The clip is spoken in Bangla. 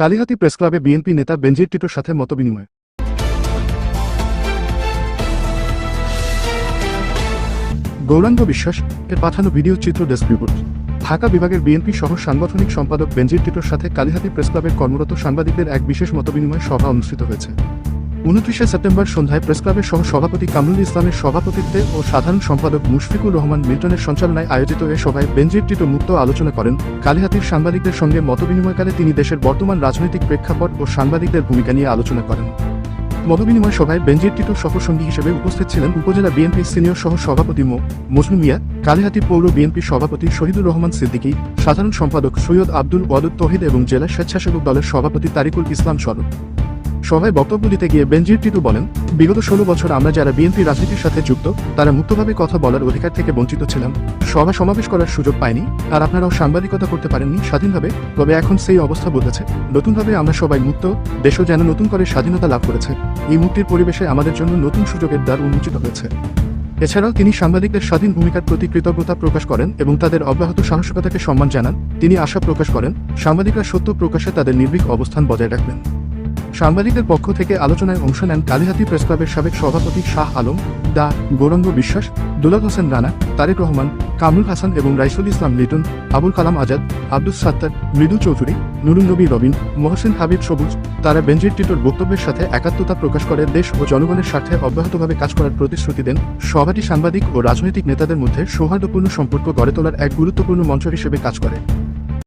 কালিহাতি প্রেসক্লাবে বিএনপি নেতা বেনজির টিটোর সাথে মতবিনিময়। গৌরাঙ্গ বিশ্বাস এর পাঠানো ভিডিও চিত্র ডেস্ক রিপোর্ট। ঢাকা বিভাগের বিএনপি সহ সাংগঠনিক সম্পাদক বেনজির টিটোর সাথে কালিহাতি প্রেসক্লাবের কর্মরত সাংবাদিকদের এক বিশেষ মতবিনিময় সভা অনুষ্ঠিত হয়েছে। উনত্রিশে সেপ্টেম্বর সন্ধ্যায় প্রেসক্লাবের সহ সভাপতি কামরুল ইসলামের সভাপতিত্বে ও সাধারণ সম্পাদক মুশফিকুর রহমান মিল্টনের সঞ্চালনায় আয়োজিত এ সভায় বেনজির টিটো মুক্ত আলোচনা করেন। কালিহাতির সাংবাদিকদের সঙ্গে মতবিনিময়কালে তিনি দেশের বর্তমান রাজনৈতিক প্রেক্ষাপট ও সাংবাদিকদের ভূমিকা নিয়ে আলোচনা করেন। মতবিনিময় সভায় বেনজির টিটোর সহসঙ্গী হিসেবে উপস্থিত ছিলেন উপজেলা বিএনপির সিনিয়র সহ সভাপতি মো মজনু মিয়া, কালিহাতি পৌর বিএনপির সভাপতি শহীদুর রহমান সিদ্দিকী, সাধারণ সম্পাদক সৈয়দ আব্দুল ওয়াদুদ তহিদ এবং জেলা স্বেচ্ছাসেবক দলের সভাপতি তারিকুল ইসলাম স্বরূপ। সভায় বক্তব্য দিতে গিয়ে বেনজির টিটু বলেন, বিগত ষোলো বছর আমরা যারা বিএনপি রাজনীতির সাথে যুক্ত, তারা মুক্তভাবে কথা বলার অধিকার থেকে বঞ্চিত ছিলাম। সভা সমাবেশ করার সুযোগ পাইনি, আর আপনারাও সাংবাদিকতা করতে পারেননি স্বাধীনভাবে, তবে এখন সেই অবস্থা বদলেছে। নতুনভাবে আমরা সবাই মুক্ত, দেশও যেন নতুন করে স্বাধীনতা লাভ করেছে। এই মুক্তির পরিবেশে আমাদের জন্য নতুন সুযোগের দ্বার উন্মোচিত হয়েছে। এছাড়াও তিনি সাংবাদিকদের স্বাধীন ভূমিকার প্রতি কৃতজ্ঞতা প্রকাশ করেন এবং তাদের অব্যাহত সাহসিকতাকে সম্মান জানান। তিনি আশা প্রকাশ করেন, সাংবাদিকরা সত্য প্রকাশে তাদের নির্ভীক অবস্থান বজায় রাখবেন। সাংবাদিকদের পক্ষ থেকে আলোচনায় অংশ নেন কালিহাতি প্রেসক্লাবের সাবেক সভাপতি শাহ আলম, দা গৌরঙ্গ বিশ্বাস, দুলাল হোসেন রানা, তারেক রহমান, কামরুল হাসান এবং রাইসুল ইসলাম লিটন, আবুল কালাম আজাদ আব্দুল সাত্তার, মৃদু চৌধুরী নুরুন নবী রবিন, মহসিন হাবিব সবুজ, তারা বেনজির টিটোর বক্তব্যের সাথে একাত্মতা প্রকাশ করে দেশ ও জনগণের স্বার্থে অব্যাহতভাবে কাজ করার প্রতিশ্রুতি দেন সভাটি সাংবাদিক ও রাজনৈতিক নেতাদের মধ্যে সৌহার্দ্যপূর্ণ সম্পর্ক গড়ে তোলার এক গুরুত্বপূর্ণ মঞ্চ হিসেবে কাজ করে।